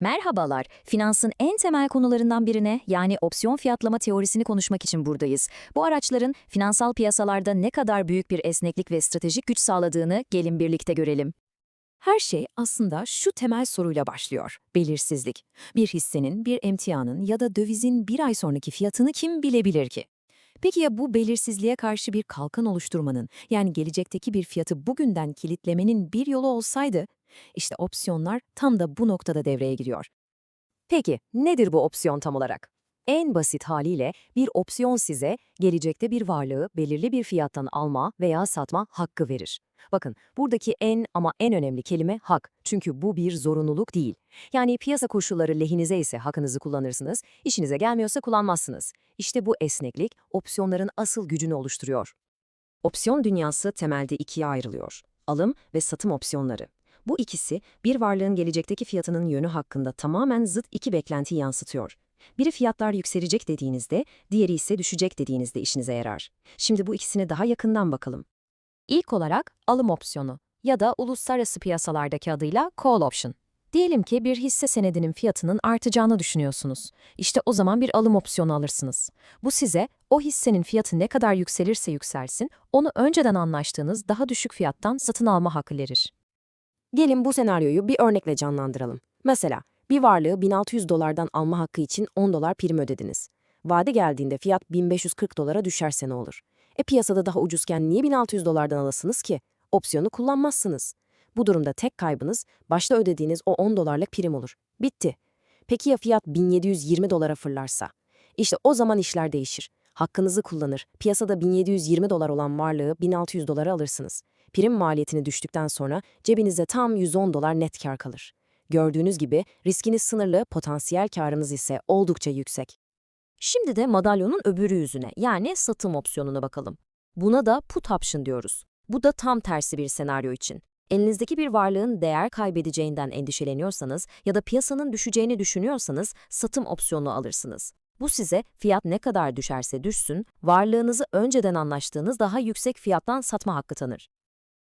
Merhabalar, finansın en temel konularından birine yani opsiyon fiyatlama teorisini konuşmak için buradayız. Bu araçların finansal piyasalarda ne kadar büyük bir esneklik ve stratejik güç sağladığını gelin birlikte görelim. Her şey aslında şu temel soruyla başlıyor. Belirsizlik. Bir hissenin, bir emtianın ya da dövizin bir ay sonraki fiyatını kim bilebilir ki? Peki ya bu belirsizliğe karşı bir kalkan oluşturmanın, yani gelecekteki bir fiyatı bugünden kilitlemenin bir yolu olsaydı? İşte opsiyonlar tam da bu noktada devreye giriyor. Peki nedir bu opsiyon tam olarak? En basit haliyle bir opsiyon size gelecekte bir varlığı belirli bir fiyattan alma veya satma hakkı verir. Bakın buradaki en ama en önemli kelime hak. Çünkü bu bir zorunluluk değil. Yani piyasa koşulları lehinize ise hakkınızı kullanırsınız, işinize gelmiyorsa kullanmazsınız. İşte bu esneklik opsiyonların asıl gücünü oluşturuyor. Opsiyon dünyası temelde ikiye ayrılıyor. Alım ve satım opsiyonları. Bu ikisi bir varlığın gelecekteki fiyatının yönü hakkında tamamen zıt iki beklentiyi yansıtıyor. Biri fiyatlar yükselecek dediğinizde, diğeri ise düşecek dediğinizde işinize yarar. Şimdi bu ikisine daha yakından bakalım. İlk olarak alım opsiyonu ya da uluslararası piyasalardaki adıyla call option. Diyelim ki bir hisse senedinin fiyatının artacağını düşünüyorsunuz. İşte o zaman bir alım opsiyonu alırsınız. Bu size o hissenin fiyatı ne kadar yükselirse yükselsin, onu önceden anlaştığınız daha düşük fiyattan satın alma hakkı verir. Gelin bu senaryoyu bir örnekle canlandıralım. Mesela bir varlığı 1600 dolardan alma hakkı için 10 dolar prim ödediniz. Vade geldiğinde fiyat 1540 dolara düşerse ne olur? E piyasada daha ucuzken niye 1600 dolardan alasınız ki? Opsiyonu kullanmazsınız. Bu durumda tek kaybınız başta ödediğiniz o 10 dolarlık prim olur. Bitti. Peki ya fiyat 1720 dolara fırlarsa? İşte o zaman işler değişir. Hakkınızı kullanır, piyasada 1720 dolar olan varlığı 1600 dolara alırsınız. Prim maliyetini düştükten sonra cebinizde tam 110 dolar net kar kalır. Gördüğünüz gibi riskiniz sınırlı, potansiyel karınız ise oldukça yüksek. Şimdi de madalyonun öbürü yüzüne yani satım opsiyonuna bakalım. Buna da put option diyoruz. Bu da tam tersi bir senaryo için. Elinizdeki bir varlığın değer kaybedeceğinden endişeleniyorsanız ya da piyasanın düşeceğini düşünüyorsanız satım opsiyonu alırsınız. Bu size fiyat ne kadar düşerse düşsün, varlığınızı önceden anlaştığınız daha yüksek fiyattan satma hakkı tanır.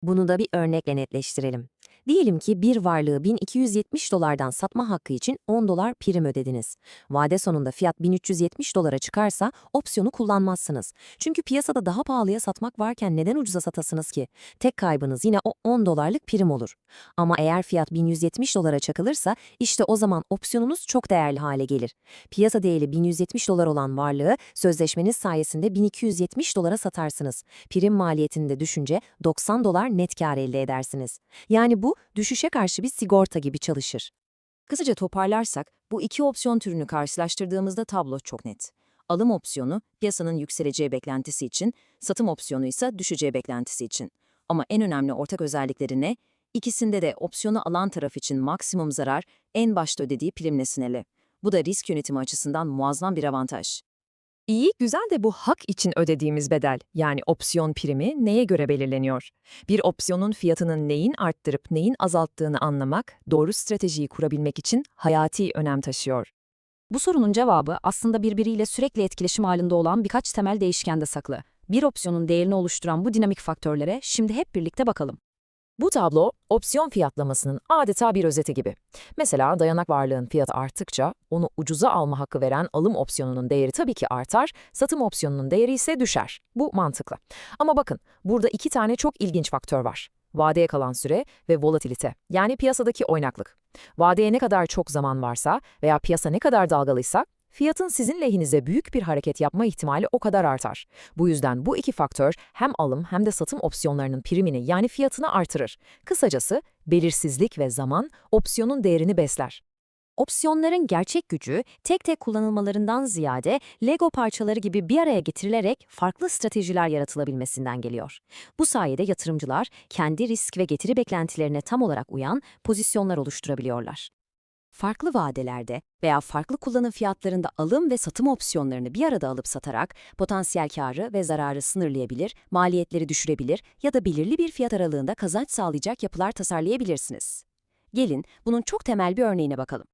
Bunu da bir örnekle netleştirelim. Diyelim ki bir varlığı 1270 dolardan satma hakkı için 10 dolar prim ödediniz. Vade sonunda fiyat 1370 dolara çıkarsa opsiyonu kullanmazsınız. Çünkü piyasada daha pahalıya satmak varken neden ucuza satasınız ki? Tek kaybınız yine o 10 dolarlık prim olur. Ama eğer fiyat 1170 dolara çakılırsa işte o zaman opsiyonunuz çok değerli hale gelir. Piyasa değeri 1170 dolar olan varlığı sözleşmeniz sayesinde 1270 dolara satarsınız. Prim maliyetini de düşünce 90 dolar net kar elde edersiniz. Yani bu düşüşe karşı bir sigorta gibi çalışır. Kısaca toparlarsak bu iki opsiyon türünü karşılaştırdığımızda tablo çok net. Alım opsiyonu piyasanın yükseleceği beklentisi için, satım opsiyonu ise düşeceği beklentisi için. Ama en önemli ortak özellikleri ne? İkisinde de opsiyonu alan taraf için maksimum zarar en başta ödediği primle sinirli. Bu da risk yönetimi açısından muazzam bir avantaj. İyi, güzel de bu hak için ödediğimiz bedel, yani opsiyon primi neye göre belirleniyor? Bir opsiyonun fiyatının neyin arttırıp neyin azalttığını anlamak, doğru stratejiyi kurabilmek için hayati önem taşıyor. Bu sorunun cevabı aslında birbiriyle sürekli etkileşim halinde olan birkaç temel değişkende saklı. Bir opsiyonun değerini oluşturan bu dinamik faktörlere şimdi hep birlikte bakalım. Bu tablo, opsiyon fiyatlamasının adeta bir özeti gibi. Mesela dayanak varlığın fiyatı arttıkça onu ucuza alma hakkı veren alım opsiyonunun değeri tabii ki artar, satım opsiyonunun değeri ise düşer. Bu mantıklı. Ama bakın, burada iki tane çok ilginç faktör var. Vadeye kalan süre ve volatilite, yani piyasadaki oynaklık. Vadeye ne kadar çok zaman varsa veya piyasa ne kadar dalgalıysa, fiyatın sizin lehinize büyük bir hareket yapma ihtimali o kadar artar. Bu yüzden bu iki faktör hem alım hem de satım opsiyonlarının primini yani fiyatını artırır. Kısacası belirsizlik ve zaman opsiyonun değerini besler. Opsiyonların gerçek gücü tek tek kullanılmalarından ziyade Lego parçaları gibi bir araya getirilerek farklı stratejiler yaratılabilmesinden geliyor. Bu sayede yatırımcılar kendi risk ve getiri beklentilerine tam olarak uyan pozisyonlar oluşturabiliyorlar. Farklı vadelerde veya farklı kullanım fiyatlarında alım ve satım opsiyonlarını bir arada alıp satarak potansiyel karı ve zararı sınırlayabilir, maliyetleri düşürebilir ya da belirli bir fiyat aralığında kazanç sağlayacak yapılar tasarlayabilirsiniz. Gelin bunun çok temel bir örneğine bakalım.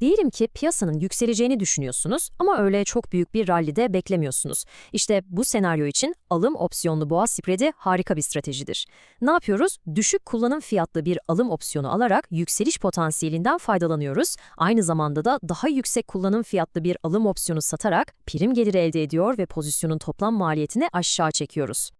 Diyelim ki piyasanın yükseleceğini düşünüyorsunuz ama öyle çok büyük bir rallide beklemiyorsunuz. İşte bu senaryo için alım opsiyonlu boğa spreadi harika bir stratejidir. Ne yapıyoruz? Düşük kullanım fiyatlı bir alım opsiyonu alarak yükseliş potansiyelinden faydalanıyoruz. Aynı zamanda da daha yüksek kullanım fiyatlı bir alım opsiyonu satarak prim geliri elde ediyor ve pozisyonun toplam maliyetini aşağı çekiyoruz.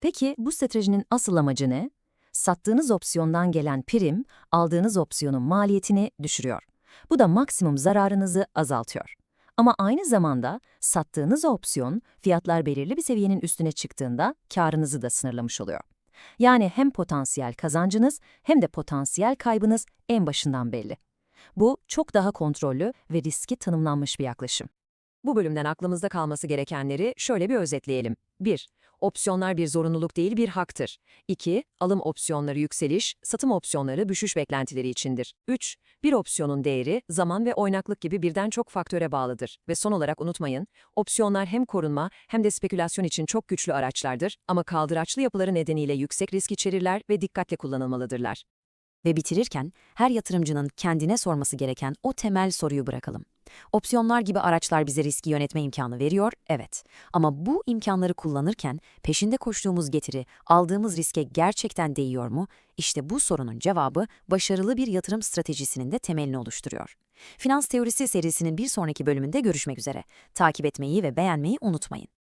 Peki bu stratejinin asıl amacı ne? Sattığınız opsiyondan gelen prim, aldığınız opsiyonun maliyetini düşürüyor. Bu da maksimum zararınızı azaltıyor. Ama aynı zamanda sattığınız opsiyon fiyatlar belirli bir seviyenin üstüne çıktığında karınızı da sınırlamış oluyor. Yani hem potansiyel kazancınız hem de potansiyel kaybınız en başından belli. Bu çok daha kontrollü ve riski tanımlanmış bir yaklaşım. Bu bölümden aklımızda kalması gerekenleri şöyle bir özetleyelim. 1. Opsiyonlar bir zorunluluk değil bir haktır. 2. Alım opsiyonları yükseliş, satım opsiyonları düşüş beklentileri içindir. 3. Bir opsiyonun değeri, zaman ve oynaklık gibi birden çok faktöre bağlıdır. Ve son olarak unutmayın, opsiyonlar hem korunma hem de spekülasyon için çok güçlü araçlardır ama kaldıraçlı yapıları nedeniyle yüksek risk içerirler ve dikkatle kullanılmalıdırlar. Ve bitirirken her yatırımcının kendine sorması gereken o temel soruyu bırakalım. Opsiyonlar gibi araçlar bize riski yönetme imkanı veriyor, evet. Ama bu imkanları kullanırken peşinde koştuğumuz getiri, aldığımız riske gerçekten değiyor mu? İşte bu sorunun cevabı başarılı bir yatırım stratejisinin de temelini oluşturuyor. Finans Teorisi serisinin bir sonraki bölümünde görüşmek üzere. Takip etmeyi ve beğenmeyi unutmayın.